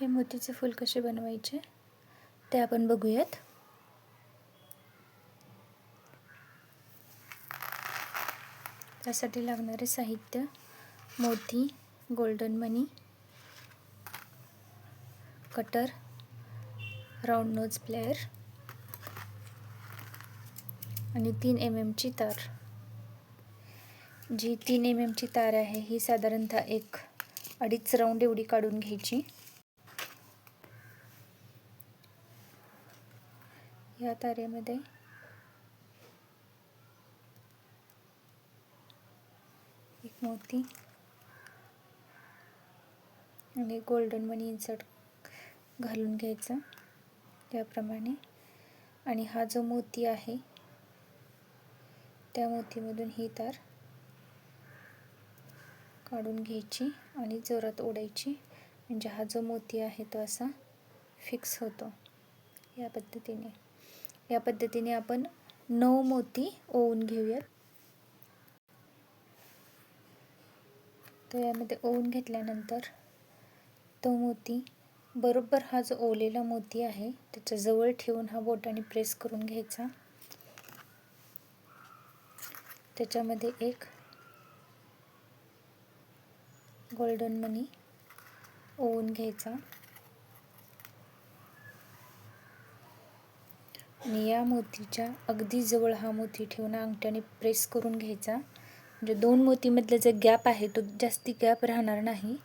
हे मोतीचे फूल कसे बनवायचे ते आपण बघूयात. त्यासाठी लागणारे साहित्य मोती गोल्डन मनी कटर राऊंड नोज प्लेअर आणि तीन एम एमची तार. जी तीन एम एमची तार आहे ही साधारणतः एक अडीच राऊंड एवढी काढून घ्यायची. या तारेमध्ये. एक मोती. आणि गोल्डन मनी इन्सर्ट घालून घ्यायचा याप्रमाणे आणि हा जो मोती आहे त्या मोतीमधून ही तार काढून घ्यायची आणि जोरात ओढायची. म्हणजे हा जो मोती आहे तो असा फिक्स होतो या पद्धतीने. या पद्धतीने आपण नऊ मोती ओवून घेऊयात. तर यामध्ये ओवून घेतल्यानंतर तो मोती बरोबर हा जो ओलेला मोती आहे त्याच्याजवळ ठेवून हा बोटाने प्रेस करून घ्यायचा. त्याच्यामध्ये एक गोल्डन मनी ओवून घ्यायचा. आणि या मोतीच्या अगदी जवळ हा मोती ठेवून अंगठ्याने प्रेस करून घ्यायचा. म्हणजे दोन मोतीमधला जो गॅप आहे तो जास्ती गॅप राहणार नाही.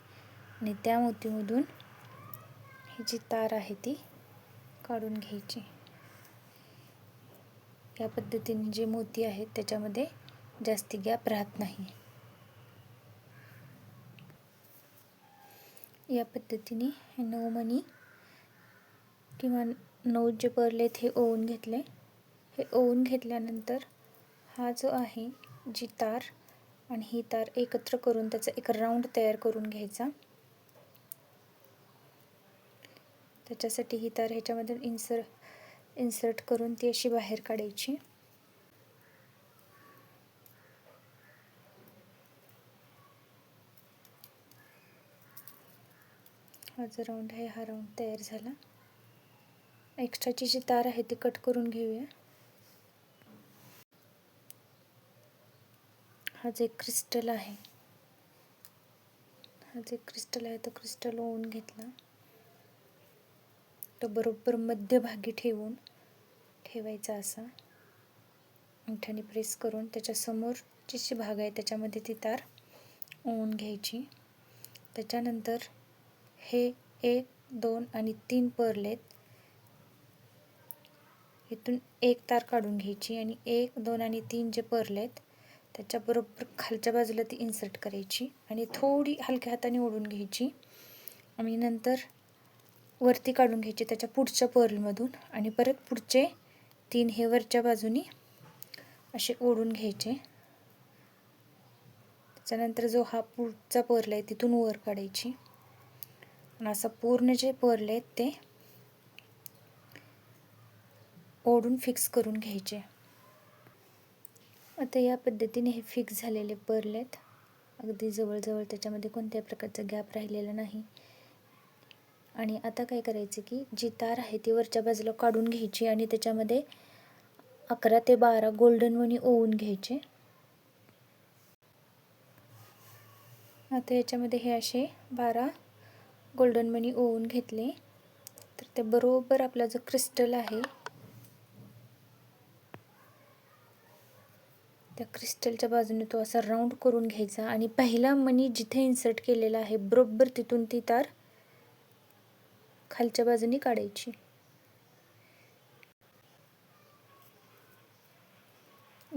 आणि त्या मोतीमधून ही जी तार आहे ती काढून घ्यायची. या पद्धतीने जे मोती आहेत त्याच्यामध्ये जास्ती गॅप राहत नाही. या पद्धतीने नऊ मणी किंवा नऊ जे परलेत हे ओवून घेतले. हे ओवून घेतल्यानंतर हा जो आहे जी तार आणि ही तार एकत्र करून त्याचा एक राऊंड तयार करून घ्यायचा. त्याच्यासाठी ही तार ह्याच्यामध्ये इन्सर इन्सर्ट करून ती अशी बाहेर काढायची. हा जो राऊंड आहे हा राऊंड तयार झाला. एक्स्ट्राची जी तार आहे ती कट करून घेऊया. हा जे क्रिस्टल आहे हा जे क्रिस्टल आहे तो क्रिस्टल ओवून घेतला. तो बरोबर मध्यभागी ठेवून ठेवायचा असा. अंगठ्याने प्रेस करून त्याच्यासमोरची जी भाग आहे त्याच्यामध्ये ती तार ओवून घ्यायची. त्याच्यानंतर हे एक दोन आणि तीन पर्लेत इथून एक तार काढून घ्यायची आणि एक दोन आणि तीन जे परलेत त्याच्याबरोबर खालच्या बाजूला ती इन्सर्ट करायची आणि थोडी हलक्या हाताने ओढून घ्यायची. आणि नंतर वरती काढून घ्यायची त्याच्या पुढच्या पर्लमधून आणि परत पुढचे तीन हे वरच्या बाजूनी असे ओढून घ्यायचे. त्याच्यानंतर जो हा पुढचा पर्ल आहे तिथून वर काढायची. आणि असं पूर्ण जे पर्ल आहेत ते ओढून फिक्स करून घ्यायचे. आता या पद्धतीने हे फिक्स झालेले पर्ल आहेत अगदी जवळजवळ त्याच्यामध्ये कोणत्याही प्रकारचा गॅप राहिलेला नाही. आणि आता काय करायचं की जी तार आहे ती वरच्या बाजूला काढून घ्यायची आणि त्याच्यामध्ये अकरा ते बारा गोल्डन मनी ओवून घ्यायचे. आता याच्यामध्ये हे असे बारा गोल्डन मनी ओवून घेतले. तर ते बरोबर आपला जो क्रिस्टल आहे त्या क्रिस्टलच्या बाजूने तो असा राऊंड करून घ्यायचा आणि पहिला मनी जिथे इन्सर्ट केलेला आहे बरोबर तिथून ती तार खालच्या बाजूने काढायची.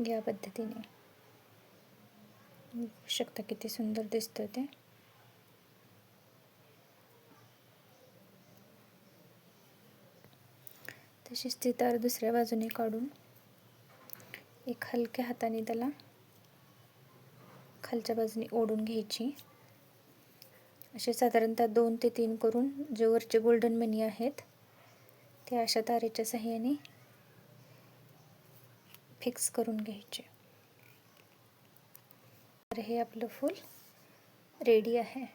या पद्धतीने. शकता किती सुंदर दिसतं ते. तशीच ती तार दुसऱ्या बाजूने काढून एक हलक्या हाताने त्याला खालच्या बाजूने ओढून घ्यायची. असे साधारणतः दोन ते तीन करून जे वरचे गोल्डन मनी आहेत ते अशा तारेच्या सहाय्याने फिक्स करून घ्यायचे. तर हे आपलं फूल रेडी आहे.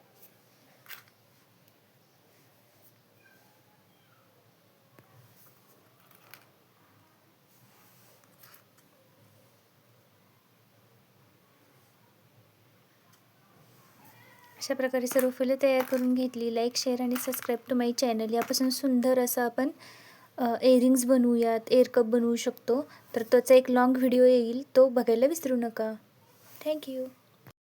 अशा प्रकारे सर्व फुलं तयार करून घेतली. लाईक शेअर आणि सबस्क्राईब टू माय चॅनल यापासून सुंदर असं आपण एअरिंग्स बनवूयात एअर कप बनवू शकतो. तर त्याचा एक लाँग व्हिडिओ येईल. तो बघायला विसरू नका. थँक्यू